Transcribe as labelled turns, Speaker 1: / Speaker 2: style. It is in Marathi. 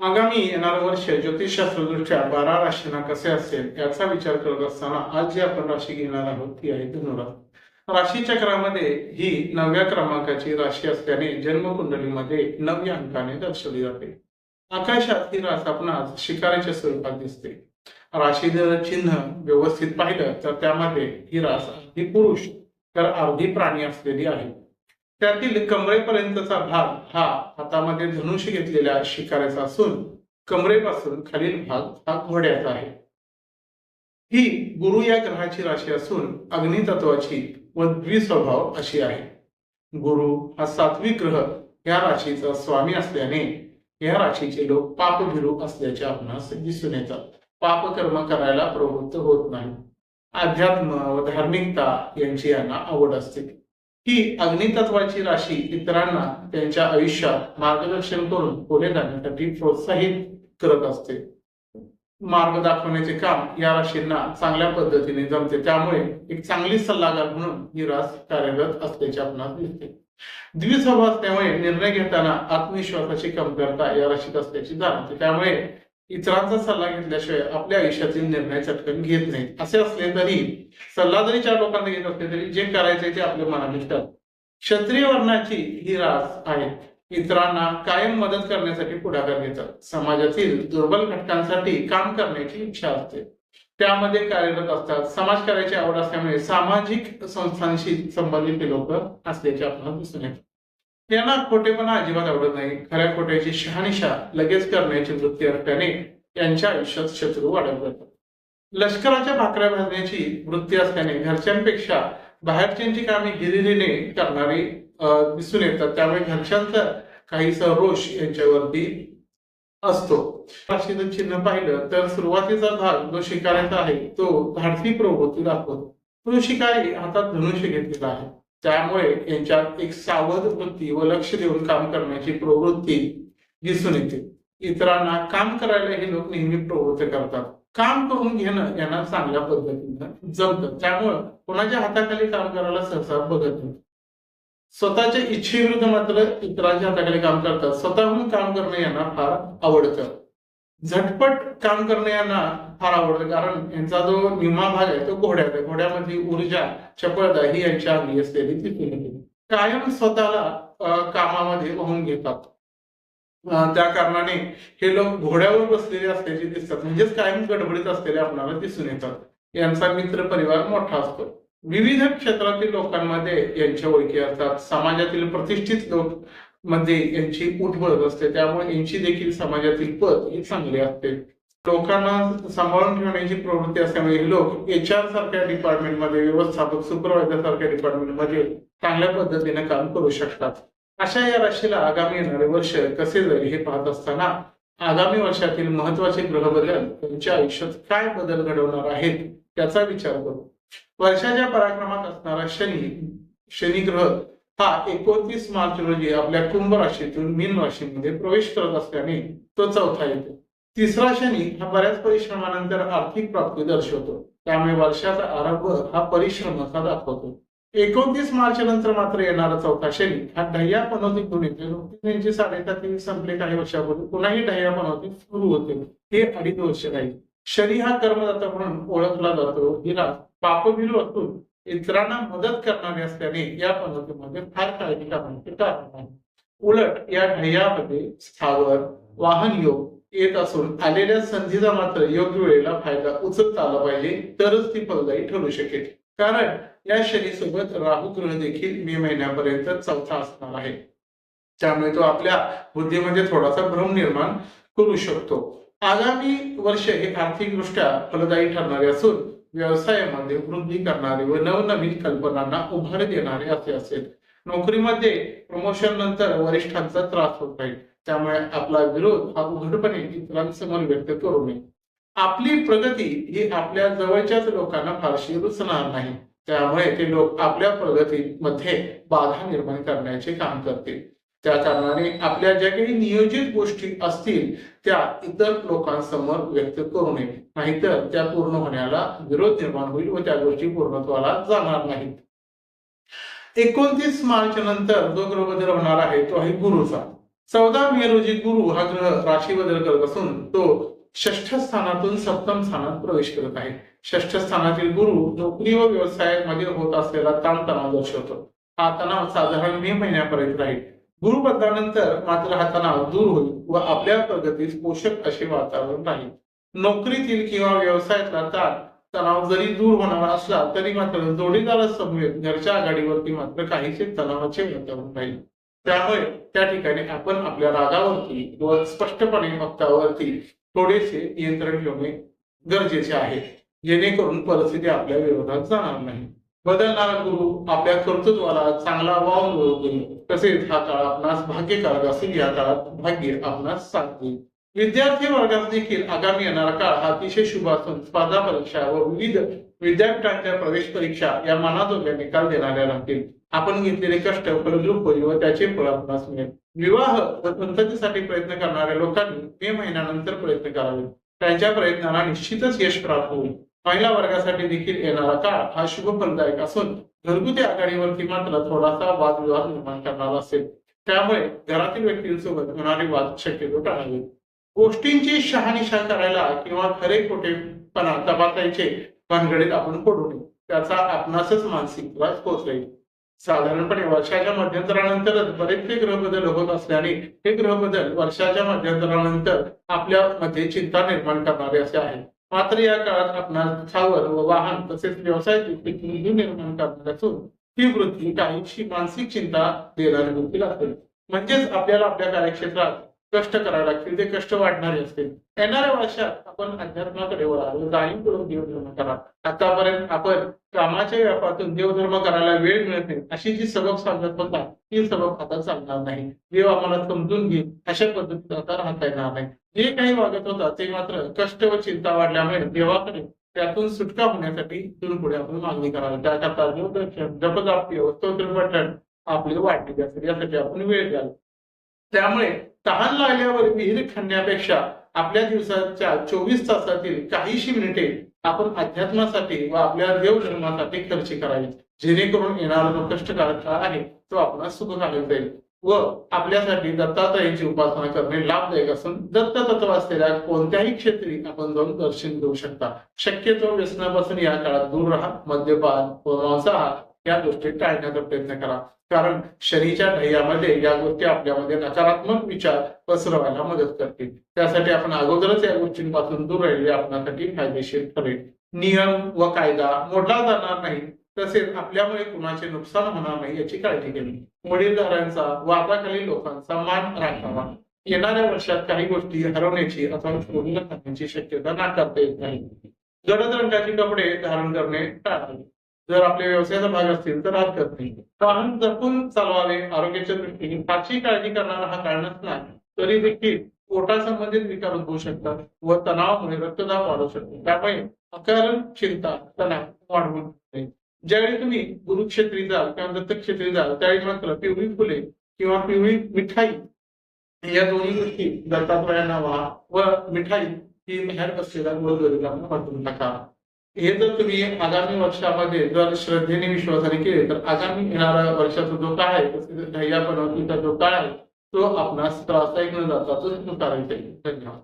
Speaker 1: आगामी येणारं वर्ष ज्योतिषशास्त्रदृष्ट्या बारा राशींना कसे असेल याचा विचार करत असताना आज जी आपण राशी घेणार आहोत ती आहे धनुराश. राशी चक्रामध्ये ही नवव्या क्रमांकाची राशी असल्याने जन्मकुंडलीमध्ये नवव्या अंकाने दर्शवली जाते. आकाशात ही रास आपणास शिकाराच्या स्वरूपात दिसते. राशी जर चिन्ह व्यवस्थित पाहिलं तर त्यामध्ये ही रास अर्धी पुरुष तर अर्धी प्राणी असलेली आहे. त्यातील कमरेपर्यंतचा भाग हा हातामध्ये धनुष्य घेतलेल्या शिकाऱ्याचा असून कमरेपासून खालील भाग हा घोड्याचा आहे. ही गुरु या ग्रहाची राशी असून अग्नितत्वाची व द्विस्वभाव अशी आहे. गुरु हा सात्विक ग्रह या राशीचा स्वामी असल्याने या राशीचे लोक पापभिरू असल्याचे आपणास दिसून येतात. पाप कर्म करायला प्रवृत्त होत नाही. अध्यात्म व धार्मिकता यांची यांना आवड असते. ही अग्नितत्वाची राशी इतरांना त्यांच्या आयुष्यात मार्गदर्शन करून पुढे जाण्यासाठी प्रोत्साहित करत असते. मार्ग दाखवण्याचे काम या राशींना चांगल्या पद्धतीने जमते. त्यामुळे एक चांगली सल्लागार म्हणून ही रास कार्यरत असल्याचे आपणास दिसते. द्विस्वभाव असल्यामुळे निर्णय घेताना आत्मविश्वासाची कमतरता या राशीत असल्याची जाणवते. त्यामुळे इतरांचा सल्ला घेतल्याशिवाय आपल्या आयुष्यातील निर्णय चटकन घेत नाहीत. असे असले तरी सल्ला जरी चार लोकांना घेत असले तरी जे करायचे ते आपल्या मनाने क्षत्रिय वर्णाची ही रास आहे. इतरांना कायम मदत करण्यासाठी पुढाकार घेतात. समाजातील दुर्बल घटकांसाठी काम करण्याची इच्छा असते. त्यामध्ये कार्यरत असतात. समाजकार्याची आवड असल्यामुळे सामाजिक संस्थांशी संबंधित लोक असल्याचे आपल्याला दिसून येतात त्यांना खोटेपणा अजिबात आवडत नाही. खऱ्या खोट्याची शहानिशा लगेच करण्याची वृत्ती असल्याने यांच्या आयुष्यात शत्रू वाढत जातात लष्कराच्या भाकऱ्या भाजण्याची वृत्ती असल्याने घरच्यांपेक्षा बाहेरच्यांची कामे हिरिरीने करणारी दिसून येतात. त्यामुळे घरच्यांचा काहीसा रोष यांच्यावरती असतो. राशीचं चिन्ह पाहिलं तर सुरुवातीचा भाग जो शिकाऱ्याचा आहे तो धाडसी प्रवृत्ती दाखवतो. तो शिकारी हातात धनुष्य घेतलेला आहे. त्यामुळे यांच्यात एक सावध वृत्ती व लक्ष देऊन काम करण्याची प्रवृत्ती दिसून येते. इतरांना काम करायला हे लोक नेहमी प्रवृत्त करतात. काम करून घेणं यांना चांगल्या पद्धतीनं जमतं. त्यामुळं कोणाच्या हाताखाली काम करायला सहसा बघत नाही. स्वतःच्या इच्छेविरुद्ध मात्र इतरांच्या हाताखाली काम करतात. स्वतःहून काम करणं यांना फार आवडतं. झटपट काम करणं यांना फार आवडतं. कारण यांचा जो निम्मा भाग आहे तो घोड्यात आहे. घोड्यामध्ये ऊर्जा चपळता ही यांच्या अंगी असलेली दिसून येते. कायम स्वतःला कामामध्ये वाहून घेतात. त्या कारणाने हे लोक घोड्यावर बसलेले असल्याचे दिसतात. म्हणजेच कायम गडबडीत असलेले आपल्याला दिसून येतात. यांचा मित्र परिवार मोठा असतो. विविध क्षेत्रातील लोकांमध्ये यांच्या ओळखी असतात. समाजातील प्रतिष्ठित लोक मध्ये यांची उठबळत असते त्यामुळे यांची देखील समाजातील पद हे चांगले असते. लोकांना सांभाळून ठेवण्याची प्रवृत्ती असल्यामुळे हे लोक एच आर सारख्या डिपार्टमेंटमध्ये व्यवस्थापक सुपरवायझर सारख्या डिपार्टमेंटमध्ये चांगल्या पद्धतीने काम करू शकतात. अशा या राशीला आगामी येणारे वर्ष कसे जाईल हे पाहत असताना आगामी वर्षातील महत्त्वाचे ग्रह बदल त्यांच्या आयुष्यात काय बदल घडवणार आहेत त्याचा विचार करू. वर्षाच्या पराक्रमात असणारा शनी शनी ग्रह हा एकोणतीस मार्च रोजी आपल्या कुंभ राशीतून मीन राशीमध्ये प्रवेश करत असल्याने तो चौथा येतो. तिसरा शनी हा बऱ्याच परिश्रमानंतर आर्थिक प्राप्ती दर्शवतो. त्यामुळे वर्षाचा आरंभ हा परिश्रमाचा दाखवतो. एकोणतीस मार्च नंतर मात्र येणारा चौथा शनी हा ढय्या पनवती घेऊन येतो त्यांची साडेसाती संपले काही वर्षापूर्वी. पुन्हाही ढय्या पनवती सुरू होते. हे अडीच वर्ष राहील. शनी हा कर्मदाता म्हणून ओळखला जातो. हिला रात असून इतरांना मदत करणारे असल्याने या पद्धतीमध्ये फार काळजी करण्याचे कारण नाही उलट या ढय्यामध्ये स्थावर वाहन योग येत असून आलेल्या संधीचा मात्र योग्य वेळेला फायदा उचलता आला पाहिजे तरच ती फलदायी ठरू शकेल. कारण या शनीसोबत राहू ग्रह देखील मे महिन्यापर्यंत चौथा असणार आहे. त्यामुळे तो आपल्या बुद्धीमध्ये थोडासा भ्रम निर्माण करू शकतो. आगामी वर्ष हे आर्थिकदृष्ट्या फलदायी ठरणारे असून व्यवसायामध्ये वृद्धी करणारे व नवनवीन कल्पनांना उभारी देणारे असे असेल. नोकरीमध्ये प्रमोशन नंतर वरिष्ठांचा त्रास होत राहील त्यामुळे आपला विरोध हा उघडपणे इतरांसमोर व्यक्त करू नये. आपली प्रगती ही आपल्या जवळच्याच लोकांना फारशी रुचणार नाही. त्यामुळे ते लोक आपल्या प्रगतीमध्ये बाधा निर्माण करण्याचे काम करतील. त्या कारणाने आपल्या ज्या काही नियोजित गोष्टी असतील त्या इतर लोकांसमोर व्यक्त करू नये. नाहीतर त्या पूर्ण होण्याला विरोध निर्माण होईल व त्या गोष्टी पूर्णत्वाला जाणार नाहीत. एकोणतीस मार्च नंतर जो ग्रह बदल होणार आहे तो आहे गुरुचा. चौदा मे रोजी गुरु हा ग्रह राशी बदल करत असून तो षष्ठ स्थानातून सप्तम स्थानात प्रवेश करत आहे. षष्ठ स्थानातील गुरु नोकरी व व्यवसायामध्ये होत असलेला ताणतणाव दर्शवतो. हा तणाव साधारण मे महिन्यापर्यंत राहील. गुरुबदलानंतर मात्र हा तणाव दूर होईल व आपल्या प्रगतीस पोषक असे वातावरण राहील. नोकरीतील किंवा व्यवसायातला ताण तणाव जरी दूर होणार असला तरी मात्र जोडीदारासमवेत घरच्या आघाडीवरती मात्र काहीसे तणावाचे वातावरण राहील. त्यामुळे त्या ठिकाणी आपण आपल्या रागावरती व स्पष्टपणे मक्तावरती थोडेसे नियंत्रण ठेवणे गरजेचे आहे. जेणेकरून परिस्थिती आपल्या विरोधात जाणार नाही. बदलणारा गुरु आपल्या कर्तृत्वाला चांगला वाव मिळवतो. तसेच हा काळ आपणास भाग्यकारक असेल या काळात भाग्य आपणास सांगते विद्यार्थी वर्गात देखील आगामी येणारा काळ हा अतिशय शुभ असून स्पर्धा परीक्षा व विविध विद्यापीठांच्या प्रवेश परीक्षा या मनाजोग्या निकाल देणाऱ्या राहतील. आपण घेतलेले कष्ट फलद्रूप होईल व त्याचे फळ आपणास मिळेल. विवाह व संततीसाठी प्रयत्न करणाऱ्या लोकांनी मे महिन्यानंतर प्रयत्न करावे. त्यांच्या प्रयत्नाला निश्चितच यश प्राप्त होईल. महिला वर्गासाठी देखील येणारा काळ हा शुभफलदायक असून घरगुती आघाडीवरती मात्र थोडासा वादविवाद निर्माण करणार असेल. त्यामुळे घरातील व्यक्तींसोबत होणारे वाद शक्यतो टाळावे. गोष्टींची शहानिशा करायला किंवा खरे खोटेपणा तपासायचे भानगडीत आपण पडू नये. त्याचा आपणासच मानसिक त्रास येईल साधारणपणे वर्षाच्या मध्यंतरानंतरच बरेचसे ग्रह बदल होत असल्याने हे ग्रह बदल वर्षाच्या मध्यंतरानंतर आपल्या मध्ये चिंता निर्माण करणारे असे आहे. मात्र या काळात आपणास छावर व वाहन तसेच व्यवसाय निर्माण करणार असून ही वृत्ती काहीशी मानसिक चिंता देणारी देखील असेल म्हणजेच आपल्याला आपल्या कार्यक्षेत्रात कष्ट करावे लागतील ते कष्ट वाढणारे असतील. येणाऱ्या वर्षात आपण अध्यात्माकडे वळावे जाणीवपूर्वक देवधर्म करा. आतापर्यंत आपण कामाच्या व्यापातून देवधर्म करायला वेळ मिळत नाही. अशी जी सबक सांगत होता ती सबक आता चालणार नाही. देव आम्हाला समजून घेईल अशा पद्धतीत आता राहता येणार नाही. जे काही वागत होता ते मात्र कष्ट व चिंता वाढल्यामुळे देवाकडे त्यातून सुटका होण्यासाठी इथून पुढे आपण मागणी करावी. त्याकरता देवदर्शन जपजाप्य स्तोत्र पठण आपली वाढली असेल यासाठी आपण वेळ द्याल त्यामुळे तहान लागल्यावर विहीर खणण्यापेक्षा आपल्या दिवसाच्या चोवीस तासातील काहीशी मिनिटे आपण अध्यात्मासाठी व आपल्या देवधर्मासाठी खर्च करावी. जेणेकरून येणारा जो कष्टकारक काळ आहे तो आपण सुखकारक जाईल. व आपल्यासाठी दत्तात्रयांची उपासना करणे लाभदायक असून दत्त तत्व असलेल्या कोणत्याही क्षेत्री आपण जाऊन दर्शन घेऊ शकता. शक्यतो व्यसनापासून या काळात दूर राहा मद्यपान व मांसाहार या गोष्टी टाळण्याचा प्रयत्न करा. कारण शनीच्या ढय्यामध्ये या गोष्टी आपल्यामध्ये नकारात्मक विचार पसरवायला मदत करतील त्यासाठी आपण अगोदरच या गोष्टींपासून दूर राहिले आपल्यासाठी फायदेशीर ठरेल. नियम व कायदा मोडला जाणार नाही. तसेच आपल्यामुळे कुणाचे नुकसान होणार नाही याची काळजी घ्यावी वडीलधाऱ्यांचा वादाखाली लोकांचा मान राखावा. येणाऱ्या वर्षात काही गोष्टी हरवण्याची अथवा चोरीला जाण्याची शक्यता नाकारता येत नाही. गडद रंगाचे कपडे धारण करणे टाळावे जर आपल्या व्यवसायाचा भाग असतील तर हात नाही वाहन जपून चालवावे आरोग्याच्या दृष्टीने फारशी काळजी करणारा हा काळ नसला तरी देखील पोटासंबंधित विकार उद्भवू शकतात व तणावामुळे रक्तदाब वाढू शकतो. त्यामुळे अकारण चिंता तणाव वाढवून ज्यावेळी तुम्ही गुरुक्षेत्री जाल किंवा दत्तक्षेत्री जाल त्यावेळी मात्र पिवळी फुले किंवा पिवळी मिठाई या दोन्ही गोष्टी दत्तात्रयांना व्हा व मिठाई ही बाहेर बसलेल्या गोरगरिबांना वाटून टाका हे जर तुम्ही आगामी वर्षामध्ये जर श्रद्धेने विश्वासाने केले तर आगामी येणारा वर्षाचा जो काळ आहे तसेच जो काळ आहे तो आपणास त्रासदायक न जाता तो करायचा धन्यवाद.